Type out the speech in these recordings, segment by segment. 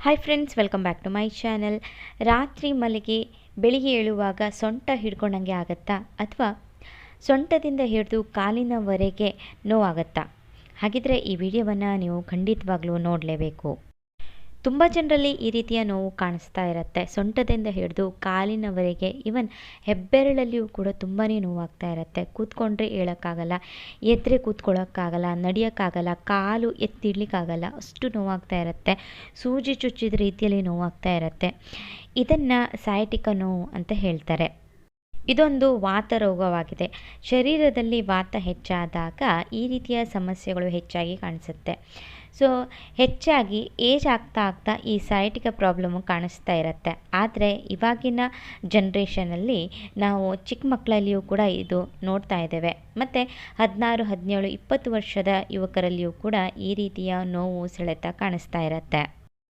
Hi friends welcome back to my channel ರಾತ್ರಿ ಮಲಗಿ ಬೆಳಿಗ್ಗೆ ಏಳುವಾಗ ಸೊಂಟ ಹಿಡ್ಕೊಂಡಂಗೆ ಆಗುತ್ತಾ? ಅಥವಾ ಸೊಂಟದಿಂದ ಹಿಡಿದು ಕಾಲಿನವರೆಗೆ ನೋವಾಗುತ್ತಾ? ಹಾಗಿದ್ರೆ ಈ ವಿಡಿಯೋವನ್ನು ನೀವು ಖಂಡಿತವಾಗ್ಲೂ ನೋಡಲೇಬೇಕು. ತುಂಬ ಜನರಲ್ಲಿ ಈ ರೀತಿಯ ನೋವು ಕಾಣಿಸ್ತಾ ಇರುತ್ತೆ. ಸೊಂಟದಿಂದ ಹಿಡಿದು ಕಾಲಿನವರೆಗೆ ಇವನ್ ಹೆಬ್ಬೆರಳಲ್ಲಿಯೂ ಕೂಡ ತುಂಬಾ ನೋವಾಗ್ತಾ ಇರುತ್ತೆ. ಕೂತ್ಕೊಂಡ್ರೆ ಹೇಳೋಕ್ಕಾಗಲ್ಲ, ಎದ್ರೆ ಕೂತ್ಕೊಳ್ಳೋಕ್ಕಾಗಲ್ಲ, ನಡೆಯೋಕ್ಕಾಗಲ್ಲ, ಕಾಲು ಎತ್ತಿಡ್ಲಿಕ್ಕಾಗಲ್ಲ, ಅಷ್ಟು ನೋವಾಗ್ತಾ ಇರುತ್ತೆ. ಸೂಜಿ ಚುಚ್ಚಿದ ರೀತಿಯಲ್ಲಿ ನೋವಾಗ್ತಾ ಇರುತ್ತೆ. ಇದನ್ನು ಸಯಾಟಿಕ ನೋವು ಅಂತ ಹೇಳ್ತಾರೆ. ಇದೊಂದು ವಾತ ರೋಗವಾಗಿದೆ. ಶರೀರದಲ್ಲಿ ವಾತ ಹೆಚ್ಚಾದಾಗ ಈ ರೀತಿಯ ಸಮಸ್ಯೆಗಳು ಹೆಚ್ಚಾಗಿ ಕಾಣಿಸುತ್ತೆ. ಸೊ ಹೆಚ್ಚಾಗಿ ಏಜ್ ಆಗ್ತಾ ಆಗ್ತಾ ಈ ಸೈಟಿಕ ಪ್ರಾಬ್ಲಮ್ಮು ಕಾಣಿಸ್ತಾ ಇರುತ್ತೆ. ಆದರೆ ಇವಾಗಿನ ಜನ್ರೇಷನಲ್ಲಿ ನಾವು ಚಿಕ್ಕ ಮಕ್ಕಳಲ್ಲಿಯೂ ಕೂಡ ಇದು ನೋಡ್ತಾ ಇದ್ದೇವೆ. ಮತ್ತು ಹದಿನಾರು, ಹದಿನೇಳು, ಇಪ್ಪತ್ತು ವರ್ಷದ ಯುವಕರಲ್ಲಿಯೂ ಕೂಡ ಈ ರೀತಿಯ ನೋವು ಸೆಳೆತ ಕಾಣಿಸ್ತಾ ಇರುತ್ತೆ.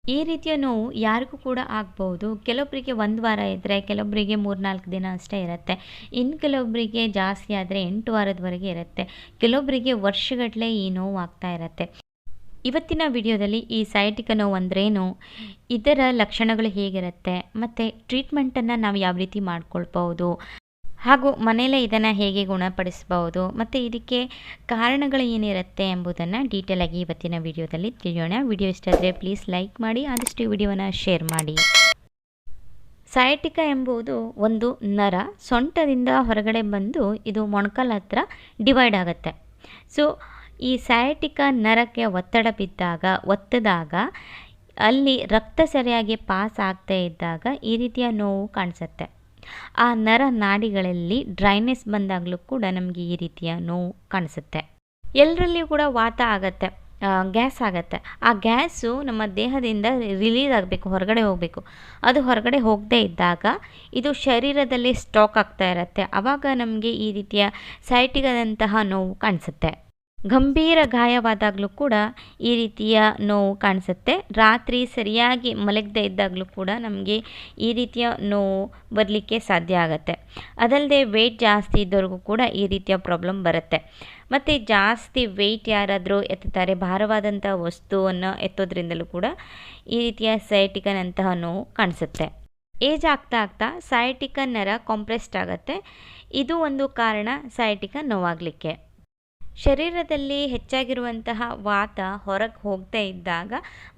ಈ ರೀತಿಯ ನೋವು ಯಾರಿಗೂ ಕೂಡ ಆಗ್ಬೋದು ಕೆಲವೊಬ್ಬರಿಗೆ ಒಂದು ವಾರ ಇದ್ದರೆ ಕೆಲವೊಬ್ಬರಿಗೆ ಮೂರ್ನಾಲ್ಕು ದಿನ ಅಷ್ಟೇ ಇರುತ್ತೆ. ಇನ್ನು ಕೆಲವೊಬ್ಬರಿಗೆ ಜಾಸ್ತಿ ಆದರೆ ಎಂಟು ವಾರದವರೆಗೆ ಇರುತ್ತೆ. ಕೆಲವೊಬ್ಬರಿಗೆ ವರ್ಷಗಟ್ಟಲೆ ಈ ನೋವು ಆಗ್ತಾ ಇರುತ್ತೆ. ಇವತ್ತಿನ ವಿಡಿಯೋದಲ್ಲಿ ಈ ಸಯಾಟಿಕ ನೋವು ಅಂದ್ರೇನು? ಇದರ ಲಕ್ಷಣಗಳು ಹೇಗಿರುತ್ತೆ? ಮತ್ತು ಟ್ರೀಟ್ಮೆಂಟನ್ನು ನಾವು ಯಾವ ರೀತಿ ಮಾಡ್ಕೊಳ್ಬೋದು ಹಾಗೂ ಮನೆಯಲ್ಲೇ ಇದನ್ನು ಹೇಗೆ ಗುಣಪಡಿಸ್ಬೋದು ಮತ್ತು ಇದಕ್ಕೆ ಕಾರಣಗಳು ಏನಿರುತ್ತೆ ಎಂಬುದನ್ನು ಡೀಟೇಲಾಗಿ ಇವತ್ತಿನ ವಿಡಿಯೋದಲ್ಲಿ ತಿಳಿಯೋಣ. ವಿಡಿಯೋ ಇಷ್ಟ ಆದರೆ ಪ್ಲೀಸ್ ಲೈಕ್ ಮಾಡಿ, ಆದಷ್ಟು ಈ ವಿಡಿಯೋನ ಶೇರ್ ಮಾಡಿ. ಸಯಾಟಿಕ ಎಂಬುದು ಒಂದು ನರ, ಸೊಂಟದಿಂದ ಹೊರಗಡೆ ಬಂದು ಇದು ಮೊಣಕಾಲ ಹತ್ರ ಡಿವೈಡ್ ಆಗುತ್ತೆ. ಸೊ ಈ ಸಯಾಟಿಕ ನರಕ್ಕೆ ಒತ್ತಡ ಬಿದ್ದಾಗ, ಒತ್ತದಾಗ, ಅಲ್ಲಿ ರಕ್ತ ಸರಿಯಾಗಿ ಪಾಸ್ ಆಗದೇ ಇದ್ದಾಗ ಈ ರೀತಿಯ ನೋವು ಕಾಣಿಸುತ್ತೆ. ಆ ನರ ನಾಡಿಗಳಲ್ಲಿ ಡ್ರೈನೆಸ್ ಬಂದಾಗಲೂ ಕೂಡ ನಮಗೆ ಈ ರೀತಿಯ ನೋವು ಕಾಣಿಸುತ್ತೆ. ಎಲ್ಲರಲ್ಲಿಯೂ ಕೂಡ ವಾತ ಆಗತ್ತೆ ಗ್ಯಾಸ್ ಆಗುತ್ತೆ. ಆ ಗ್ಯಾಸು ನಮ್ಮ ದೇಹದಿಂದ ರಿಲೀಸ್ ಆಗಬೇಕು, ಹೊರಗಡೆ ಹೋಗಬೇಕು. ಅದು ಹೊರಗಡೆ ಹೋಗದೇ ಇದ್ದಾಗ ಇದು ಶರೀರದಲ್ಲಿ ಸ್ಟಾಕ್ ಆಗ್ತಾ ಇರುತ್ತೆ. ಆವಾಗ ನಮಗೆ ಈ ರೀತಿಯ ಸೈಟಿಗದಂತಹ ನೋವು ಕಾಣಿಸುತ್ತೆ. ಗಂಭೀರ ಗಾಯವಾದಾಗಲೂ ಕೂಡ ಈ ರೀತಿಯ ನೋವು ಕಾಣಿಸುತ್ತೆ. ರಾತ್ರಿ ಸರಿಯಾಗಿ ಮಲಗದೇ ಇದ್ದಾಗಲೂ ಕೂಡ ನಮಗೆ ಈ ರೀತಿಯ ನೋವು ಬರಲಿಕ್ಕೆ ಸಾಧ್ಯ ಆಗುತ್ತೆ. ಅದಲ್ಲದೆ ವೆಯ್ಟ್ ಜಾಸ್ತಿ ಇದ್ದವ್ರಿಗೂ ಕೂಡ ಈ ರೀತಿಯ ಪ್ರಾಬ್ಲಮ್ ಬರುತ್ತೆ. ಮತ್ತು ಜಾಸ್ತಿ ವೆಯ್ಟ್ ಯಾರಾದರೂ ಎತ್ತುತ್ತಾರೆ ಭಾರವಾದಂಥ ವಸ್ತುವನ್ನು ಎತ್ತೋದ್ರಿಂದಲೂ ಕೂಡ ಈ ರೀತಿಯ ಸೈಟಿಕನಂತಹ ನೋವು ಕಾಣಿಸುತ್ತೆ. ಏಜ್ ಆಗ್ತಾ ಆಗ್ತಾ ಸೈಟಿಕನ್ ನರ ಕಾಂಪ್ರೆಸ್ಡ್ ಆಗುತ್ತೆ. ಇದು ಒಂದು ಕಾರಣ ಸೈಟಿಕನ್ ನೋವಾಗಲಿಕ್ಕೆ. ಶರೀರದಲ್ಲಿ ಹೆಚ್ಚಾಗಿರುವಂತಹ ವಾತ ಹೊರಗೆ ಹೋಗದೇ ಇದ್ದಾಗ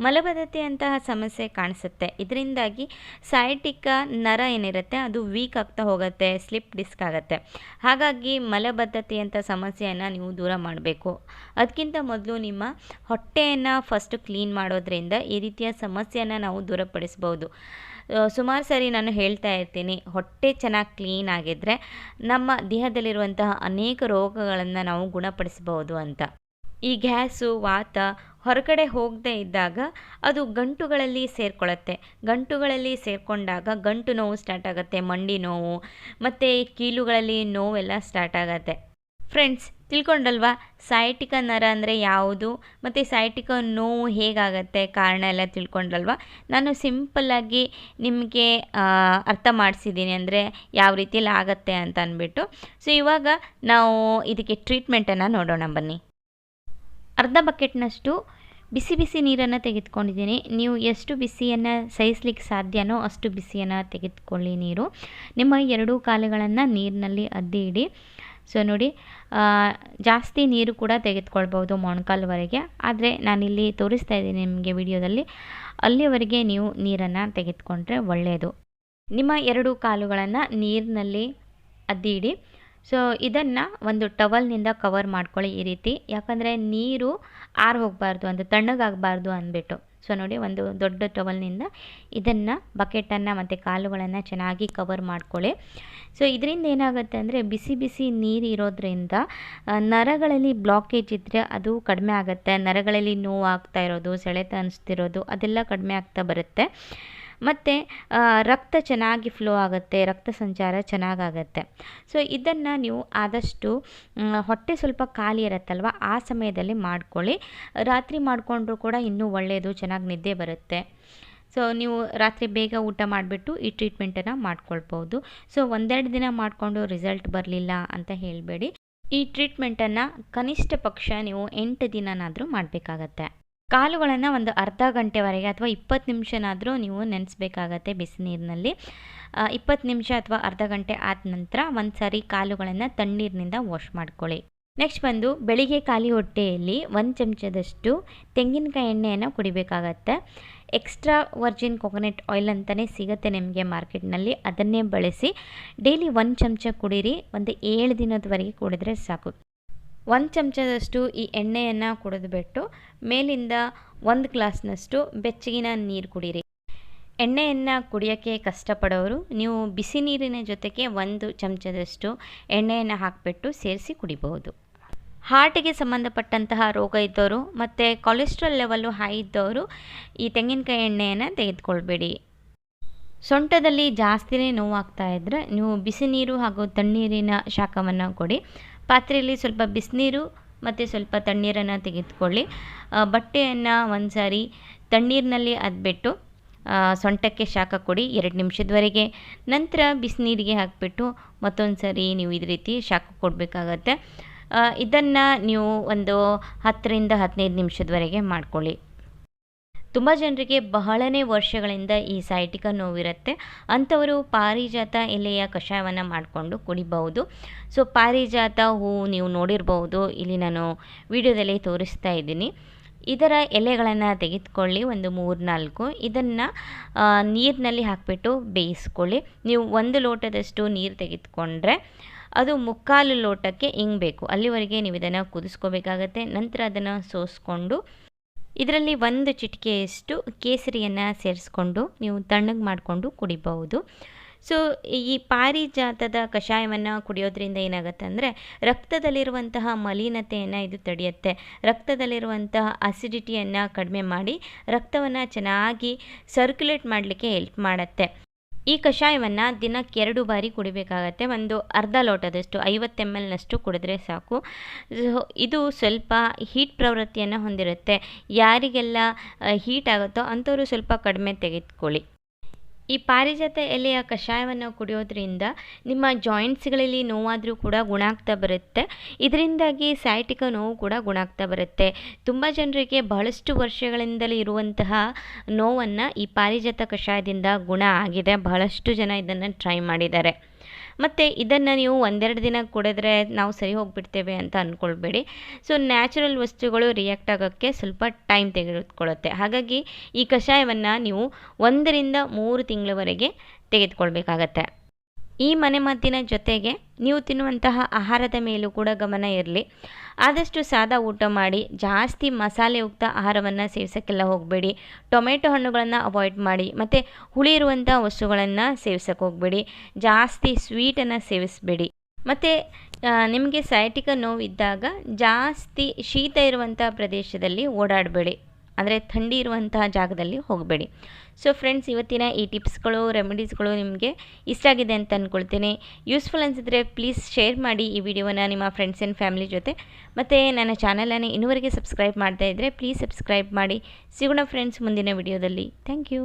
ಮಲಬದ್ಧತೆಯಂತಹ ಸಮಸ್ಯೆ ಕಾಣಿಸುತ್ತೆ. ಇದರಿಂದಾಗಿ ಸೈಟಿಕ ನರ ಏನಿರುತ್ತೆ, ಅದು ವೀಕ್ ಆಗ್ತಾ ಹೋಗುತ್ತೆ ಸ್ಲಿಪ್ ಡಿಸ್ಕ್ ಆಗುತ್ತೆ. ಹಾಗಾಗಿ ಮಲಬದ್ಧತೆಯಂಥ ಸಮಸ್ಯೆಯನ್ನು ನೀವು ದೂರ ಮಾಡಬೇಕು. ಅದಕ್ಕಿಂತ ಮೊದಲು ನಿಮ್ಮ ಹೊಟ್ಟೆಯನ್ನು ಫಸ್ಟ್ ಕ್ಲೀನ್ ಮಾಡೋದ್ರಿಂದ ಈ ರೀತಿಯ ಸಮಸ್ಯೆಯನ್ನು ನಾವು ದೂರಪಡಿಸ್ಬೋದು. ಸುಮಾರು ಸರಿ ನಾನು ಹೇಳ್ತಾ ಇರ್ತೀನಿ. ಹೊಟ್ಟೆ ಚೆನ್ನಾಗಿ ಕ್ಲೀನ್ ಆಗಿದ್ದರೆ ನಮ್ಮ ದೇಹದಲ್ಲಿರುವಂತಹ ಅನೇಕ ರೋಗಗಳನ್ನು ನಾವು ಗುಣಪಡಿಸಬಹುದು ಅಂತ. ಈ ಗ್ಯಾಸು, ವಾತ ಹೊರಗಡೆ ಹೋಗದೇ ಇದ್ದಾಗ ಅದು ಗಂಟುಗಳಲ್ಲಿ ಸೇರಿಕೊಳ್ಳುತ್ತೆ ಗಂಟುಗಳಲ್ಲಿ ಸೇರಿಕೊಂಡಾಗ ಗಂಟು ನೋವು ಸ್ಟಾರ್ಟ್ ಆಗುತ್ತೆ, ಮಂಡಿ ನೋವು, ಮತ್ತು ಕೀಲುಗಳಲ್ಲಿ ನೋವೆಲ್ಲ ಸ್ಟಾರ್ಟ್ ಆಗುತ್ತೆ. ಫ್ರೆಂಡ್ಸ್ ತಿಳ್ಕೊಂಡಲ್ವಾ? ಸೈಟಿಕ ನರ ಅಂದರೆ ಯಾವುದು? ಮತ್ತು ಸೈಟಿಕ ನೋವು ಹೇಗಾಗತ್ತೆ? ಕಾರಣ ಎಲ್ಲ ತಿಳ್ಕೊಂಡಲ್ವಾ ನಾನು ಸಿಂಪಲ್ಲಾಗಿ ನಿಮಗೆ ಅರ್ಥ ಮಾಡಿಸಿದ್ದೀನಿ ಅಂದರೆ ಯಾವ ರೀತಿಯಲ್ಲಿ ಆಗತ್ತೆ ಅಂತ ಅಂದ್ಬಿಟ್ಟು. ಸೊ ಇವಾಗ ನಾವು ಇದಕ್ಕೆ ಟ್ರೀಟ್ಮೆಂಟನ್ನು ನೋಡೋಣ ಬನ್ನಿ. ಅರ್ಧ ಬಕೆಟ್ನಷ್ಟು ಬಿಸಿ ಬಿಸಿ ನೀರನ್ನು ತೆಗೆದುಕೊಂಡಿದ್ದೀನಿ. ನೀವು ಎಷ್ಟು ಬಿಸಿಯನ್ನು ಸಹಿಸ್ಲಿಕ್ಕೆ ಸಾಧ್ಯನೋ ಅಷ್ಟು ಬಿಸಿಯನ್ನು ತೆಗೆದುಕೊಳ್ಳಿ ನೀರು. ನಿಮ್ಮ ಎರಡೂ ಕಾಲುಗಳನ್ನು ನೀರಿನಲ್ಲಿ ಅದ್ದಿ ಇಡಿ ಸೊ ನೋಡಿ ಜಾಸ್ತಿ ನೀರು ಕೂಡ ತೆಗೆದುಕೊಳ್ಬೋದು ಮೊಣಕಾಲ್ವರೆಗೆ. ಆದರೆ ನಾನಿಲ್ಲಿ ತೋರಿಸ್ತಾ ಇದ್ದೀನಿ ನಿಮಗೆ ವಿಡಿಯೋದಲ್ಲಿ. ಅಲ್ಲಿವರೆಗೆ ನೀವು ನೀರನ್ನು ತೆಗೆದುಕೊಂಡ್ರೆ ಒಳ್ಳೆಯದು ನಿಮ್ಮ ಎರಡು ಕಾಲುಗಳನ್ನು ನೀರಿನಲ್ಲಿ ಅದ್ದಿಡಿ. ಸೊ ಇದನ್ನು ಒಂದು ಟವಲ್ನಿಂದ ಕವರ್ ಮಾಡ್ಕೊಳ್ಳಿ ಈ ರೀತಿ. ಯಾಕಂದರೆ ನೀರು ಆರು ಹೋಗಬಾರ್ದು, ಅಂದರೆ ತಣ್ಣಗಾಗಬಾರ್ದು ಅಂದ್ಬಿಟ್ಟು. ಸೊ ನೋಡಿ, ಒಂದು ದೊಡ್ಡ ಟವಲ್ನಿಂದ ಇದನ್ನು ಬಕೆಟನ್ನು ಮತ್ತು ಕಾಲುಗಳನ್ನು ಚೆನ್ನಾಗಿ ಕವರ್ ಮಾಡ್ಕೊಳ್ಳಿ. ಸೊ ಇದರಿಂದ ಏನಾಗುತ್ತೆ ಅಂದರೆ ಬಿಸಿ ಬಿಸಿ ನೀರು ಇರೋದ್ರಿಂದ ನರಗಳಲ್ಲಿ ಬ್ಲಾಕೇಜ್ ಇದ್ದರೆ ಅದು ಕಡಿಮೆ ಆಗುತ್ತೆ. ನರಗಳಲ್ಲಿ ನೋವು ಆಗ್ತಾ ಇರೋದು, ಸೆಳೆತ ಅನಿಸ್ತಿರೋದು ಅದೆಲ್ಲ ಕಡಿಮೆ ಆಗ್ತಾ ಬರುತ್ತೆ. ಮತ್ತು ರಕ್ತ ಚೆನ್ನಾಗಿ ಫ್ಲೋ ಆಗುತ್ತೆ, ರಕ್ತ ಸಂಚಾರ ಚೆನ್ನಾಗಾಗತ್ತೆ. ಸೊ ಇದನ್ನು ನೀವು ಆದಷ್ಟು ಹೊಟ್ಟೆ ಸ್ವಲ್ಪ ಖಾಲಿ ಇರುತ್ತಲ್ವ, ಆ ಸಮಯದಲ್ಲಿ ಮಾಡ್ಕೊಳ್ಳಿ. ರಾತ್ರಿ ಮಾಡಿಕೊಂಡ್ರೂ ಕೂಡ ಇನ್ನೂ ಒಳ್ಳೆಯದು ಚೆನ್ನಾಗಿ ನಿದ್ದೆ ಬರುತ್ತೆ. ಸೊ ನೀವು ರಾತ್ರಿ ಬೇಗ ಊಟ ಮಾಡಿಬಿಟ್ಟು ಈ ಟ್ರೀಟ್ಮೆಂಟನ್ನು ಮಾಡ್ಕೊಳ್ಬೋದು ಸೊ ಒಂದೆರಡು ದಿನ ಮಾಡಿಕೊಂಡು ರಿಸಲ್ಟ್ ಬರಲಿಲ್ಲ ಅಂತ ಹೇಳಬೇಡಿ. ಈ ಟ್ರೀಟ್ಮೆಂಟನ್ನು ಕನಿಷ್ಠ ಪಕ್ಷ ನೀವು ಎಂಟು ದಿನನಾದರೂ ಮಾಡಬೇಕಾಗತ್ತೆ. ಕಾಲುಗಳನ್ನು ಒಂದು ಅರ್ಧ ಗಂಟೆವರೆಗೆ ಅಥವಾ ಇಪ್ಪತ್ತು ನಿಮಿಷನಾದರೂ ನೀವು ನೆನೆಸ್ಬೇಕಾಗತ್ತೆ ಬಿಸಿನೀರಿನಲ್ಲಿ. ಇಪ್ಪತ್ತು ನಿಮಿಷ ಅಥವಾ ಅರ್ಧ ಗಂಟೆ ಆದ ನಂತರ ಒಂದು ಸಾರಿ ಕಾಲುಗಳನ್ನು ತಣ್ಣೀರಿನಿಂದ ವಾಶ್ ಮಾಡ್ಕೊಳ್ಳಿ. ನೆಕ್ಸ್ಟ್ ಬಂದು ಬೆಳಿಗ್ಗೆ ಖಾಲಿ ಹೊಟ್ಟೆಯಲ್ಲಿ ಒಂದು ಚಮಚದಷ್ಟು ತೆಂಗಿನಕಾಯಿ ಎಣ್ಣೆಯನ್ನು ಕುಡಿಬೇಕಾಗತ್ತೆ. ಎಕ್ಸ್ಟ್ರಾ ವರ್ಜಿನ್ ಕೊಕೊನೆಟ್ ಆಯಿಲ್ ಅಂತಲೇ ಸಿಗುತ್ತೆ ನಿಮಗೆ ಮಾರ್ಕೆಟ್ನಲ್ಲಿ. ಅದನ್ನೇ ಬಳಸಿ ಡೈಲಿ ಒಂದು ಚಮಚ ಕುಡೀರಿ. ಒಂದು ಏಳು ದಿನದವರೆಗೆ ಕುಡಿದ್ರೆ ಸಾಕು. ಒಂದು ಚಮಚದಷ್ಟು ಈ ಎಣ್ಣೆಯನ್ನು ಕುಡಿದ್ಬಿಟ್ಟು ಮೇಲಿಂದ ಒಂದು ಗ್ಲಾಸ್ನಷ್ಟು ಬೆಚ್ಚಗಿನ ನೀರು ಕುಡಿರಿ. ಎಣ್ಣೆಯನ್ನು ಕುಡಿಯೋಕ್ಕೆ ಕಷ್ಟಪಡೋರು, ನೀವು ಬಿಸಿ ನೀರಿನ ಜೊತೆಗೆ ಒಂದು ಚಮಚದಷ್ಟು ಎಣ್ಣೆಯನ್ನು ಹಾಕಿಬಿಟ್ಟು ಸೇರಿಸಿ ಕುಡಿಬಹುದು ಹಾರ್ಟಿಗೆ ಸಂಬಂಧಪಟ್ಟಂತಹ ರೋಗ ಇದ್ದವರು ಮತ್ತು ಕೊಲೆಸ್ಟ್ರಾಲ್ ಲೆವೆಲ್ಲು ಹೈ ಇದ್ದವರು ಈ ತೆಂಗಿನಕಾಯಿ ಎಣ್ಣೆಯನ್ನು ತೆಗೆದುಕೊಳ್ಬೇಡಿ. ಸೊಂಟದಲ್ಲಿ ಜಾಸ್ತಿನೇ ನೋವಾಗ್ತಾ ಇದ್ದರೆ ನೀವು ಬಿಸಿ ನೀರು ಹಾಗೂ ತಣ್ಣೀರಿನ ಶಾಖವನ್ನು ಕೊಡಿ. ಪಾತ್ರೆಯಲ್ಲಿ ಸ್ವಲ್ಪ ಬಿಸಿನೀರು ಮತ್ತು ಸ್ವಲ್ಪ ತಣ್ಣೀರನ್ನು ತೆಗೆದುಕೊಳ್ಳಿ. ಬಟ್ಟೆಯನ್ನು ಒಂದು ಸಾರಿ ತಣ್ಣೀರಿನಲ್ಲಿ ಅದ್ಬಿಟ್ಟು ಸೊಂಟಕ್ಕೆ ಶಾಖ ಕೊಡಿ ಎರಡು ನಿಮಿಷದವರೆಗೆ. ನಂತರ ಬಿಸಿನೀರಿಗೆ ಹಾಕಿಬಿಟ್ಟು ಮತ್ತೊಂದು ಸಾರಿ ನೀವು ಇದೇ ರೀತಿ ಶಾಖ ಕೊಡಬೇಕಾಗತ್ತೆ. ಇದನ್ನು ನೀವು ಒಂದು ಹತ್ತರಿಂದ ಹದಿನೈದು ನಿಮಿಷದವರೆಗೆ ಮಾಡ್ಕೊಳ್ಳಿ. ತುಂಬ ಜನರಿಗೆ ಬಹಳನೇ ವರ್ಷಗಳಿಂದ ಈ ಸೈಟಿಕ ನೋವಿರುತ್ತೆ. ಅಂಥವರು ಪಾರಿಜಾತ ಎಲೆಯ ಕಷಾಯವನ್ನು ಮಾಡಿಕೊಂಡು ಕುಡಿಬಹುದು. ಸೊ ಪಾರಿಜಾತ ಹೂವು ನೀವು ನೋಡಿರಬಹುದು. ಇಲ್ಲಿ ನಾನು ವಿಡಿಯೋದಲ್ಲಿ ತೋರಿಸ್ತಾ ಇದ್ದೀನಿ. ಇದರ ಎಲೆಗಳನ್ನು ತೆಗೆದುಕೊಳ್ಳಿ, ಒಂದು ಮೂರು ನಾಲ್ಕು ಇದನ್ನು ನೀರಿನಲ್ಲಿ ಹಾಕಿಬಿಟ್ಟು ಬೇಯಿಸ್ಕೊಳ್ಳಿ. ನೀವು ಒಂದು ಲೋಟದಷ್ಟು ನೀರು ತೆಗೆದುಕೊಂಡ್ರೆ ಅದು ಮುಕ್ಕಾಲು ಲೋಟಕ್ಕೆ ಇಂಗಬೇಕು. ಅಲ್ಲಿವರೆಗೆ ನೀವು ಇದನ್ನು ಕುದಿಸ್ಕೋಬೇಕಾಗತ್ತೆ. ನಂತರ ಅದನ್ನು ಸೋಸ್ಕೊಂಡು ಇದರಲ್ಲಿ ಒಂದು ಚಿಟಿಕೆಯಷ್ಟು ಕೇಸರಿಯನ್ನು ಸೇರಿಸ್ಕೊಂಡು ನೀವು ತಣ್ಣಗೆ ಮಾಡಿಕೊಂಡು ಕುಡಿಬಹುದು. ಸೊ ಈ ಪಾರಿಜಾತದ ಕಷಾಯವನ್ನು ಕುಡಿಯೋದ್ರಿಂದ ಏನಾಗುತ್ತೆ ಅಂದರೆ ರಕ್ತದಲ್ಲಿರುವಂತಹ ಮಲಿನತೆಯನ್ನು ಇದು ತಡೆಯುತ್ತೆ. ರಕ್ತದಲ್ಲಿರುವಂತಹ ಅಸಿಡಿಟಿಯನ್ನು ಕಡಿಮೆ ಮಾಡಿ ರಕ್ತವನ್ನು ಚೆನ್ನಾಗಿ ಸರ್ಕ್ಯುಲೇಟ್ ಮಾಡಲಿಕ್ಕೆ ಹೆಲ್ಪ್ ಮಾಡುತ್ತೆ. ಈ ಕಷಾಯವನ್ನು ದಿನಕ್ಕೆ ಎರಡು ಬಾರಿ ಕುಡಿಬೇಕಾಗತ್ತೆ. ಒಂದು ಅರ್ಧ ಲೋಟದಷ್ಟು, ಐವತ್ತು ಎಂ ಎಲ್ನಷ್ಟು ಕುಡಿದ್ರೆ ಸಾಕು. ಇದು ಸ್ವಲ್ಪ ಹೀಟ್ ಪ್ರವೃತ್ತಿಯನ್ನು ಹೊಂದಿರುತ್ತೆ. ಯಾರಿಗೆಲ್ಲ ಹೀಟ್ ಆಗುತ್ತೋ ಅಂಥವರು ಸ್ವಲ್ಪ ಕಡಿಮೆ ತೆಗೆದುಕೊಳ್ಳಿ. ಈ ಪಾರಿಜಾತ ಎಲೆಯ ಕಷಾಯವನ್ನು ಕುಡಿಯೋದ್ರಿಂದ ನಿಮ್ಮ ಜಾಯಿಂಟ್ಸ್ಗಳಲ್ಲಿ ನೋವಾದರೂ ಕೂಡ ಗುಣ ಆಗ್ತಾ ಬರುತ್ತೆ. ಇದರಿಂದಾಗಿ ಸೈಟಿಕ ನೋವು ಕೂಡ ಗುಣ ಆಗ್ತಾ ಬರುತ್ತೆ. ತುಂಬ ಜನರಿಗೆ ಬಹಳಷ್ಟು ವರ್ಷಗಳಿಂದಲೇ ಇರುವಂತಹ ನೋವನ್ನು ಈ ಪಾರಿಜಾತ ಕಷಾಯದಿಂದ ಗುಣ ಆಗಿದೆ. ಬಹಳಷ್ಟು ಜನ ಇದನ್ನು ಟ್ರೈ ಮಾಡಿದ್ದಾರೆ. ಮತ್ತು ಇದನ್ನು ನೀವು ಒಂದೆರಡು ದಿನ ಕುಡಿದ್ರೆ ನಾವು ಸರಿ ಹೋಗಿಬಿಡ್ತೇವೆ ಅಂತ ಅಂದ್ಕೊಳ್ಬೇಡಿ ಸೊ ನ್ಯಾಚುರಲ್ ವಸ್ತುಗಳು ರಿಯಾಕ್ಟ್ ಆಗೋಕ್ಕೆ ಸ್ವಲ್ಪ ಟೈಮ್ ತೆಗೆದುಕೊಳ್ಳುತ್ತೆ. ಹಾಗಾಗಿ ಈ ಕಷಾಯವನ್ನು ನೀವು ಒಂದರಿಂದ ಮೂರು ತಿಂಗಳವರೆಗೆ ತೆಗೆದುಕೊಳ್ಬೇಕಾಗತ್ತೆ. ಈ ಮನೆಮದ್ದಿನ ಜೊತೆಗೆ ನೀವು ತಿನ್ನುವಂತಹ ಆಹಾರದ ಮೇಲೂ ಕೂಡ ಗಮನ ಇರಲಿ. ಆದಷ್ಟು ಸಾದಾ ಊಟ ಮಾಡಿ, ಜಾಸ್ತಿ ಮಸಾಲೆಯುಕ್ತ ಆಹಾರವನ್ನು ಸೇವಿಸೋಕ್ಕೆಲ್ಲ ಹೋಗಬೇಡಿ. ಟೊಮೆಟೊ ಹಣ್ಣುಗಳನ್ನು ಅವಾಯ್ಡ್ ಮಾಡಿ, ಮತ್ತು ಹುಳಿ ಇರುವಂಥ ವಸ್ತುಗಳನ್ನು ಸೇವಿಸೋಕ್ಕೆ ಹೋಗಬೇಡಿ. ಜಾಸ್ತಿ ಸ್ವೀಟನ್ನು ಸೇವಿಸಬೇಡಿ. ಮತ್ತು ನಿಮಗೆ ಸೈಟಿಕ ನೋವಿದ್ದಾಗ ಜಾಸ್ತಿ ಶೀತ ಇರುವಂಥ ಪ್ರದೇಶದಲ್ಲಿ ಓಡಾಡಬೇಡಿ. ಅಂದರೆ ಥಂಡಿ ಇರುವಂತಹ ಜಾಗದಲ್ಲಿ ಹೋಗಬೇಡಿ. ಸೊ ಫ್ರೆಂಡ್ಸ್ ಇವತ್ತಿನ ಈ ಟಿಪ್ಸ್ಗಳು, ರೆಮಿಡೀಸ್ಗಳು ನಿಮಗೆ ಇಷ್ಟ ಆಗಿದೆ ಅಂತ ಅಂದ್ಕೊಳ್ತೇನೆ ಯೂಸ್ಫುಲ್ ಅನಿಸಿದ್ರೆ ಪ್ಲೀಸ್ ಶೇರ್ ಮಾಡಿ ಈ ವಿಡಿಯೋನ ನಿಮ್ಮ ಫ್ರೆಂಡ್ಸ್ ಆ್ಯಂಡ್ ಫ್ಯಾಮಿಲಿ ಜೊತೆ. ಮತ್ತು ನನ್ನ ಚಾನಲನ್ನು ಇನ್ನುವರೆಗೆ ಸಬ್ಸ್ಕ್ರೈಬ್ ಮಾಡ್ತಾ ಇದ್ದರೆ ಪ್ಲೀಸ್ ಸಬ್ಸ್ಕ್ರೈಬ್ ಮಾಡಿ. ಸಿಗೋಣ ಫ್ರೆಂಡ್ಸ್ ಮುಂದಿನ ವಿಡಿಯೋದಲ್ಲಿ. Thank you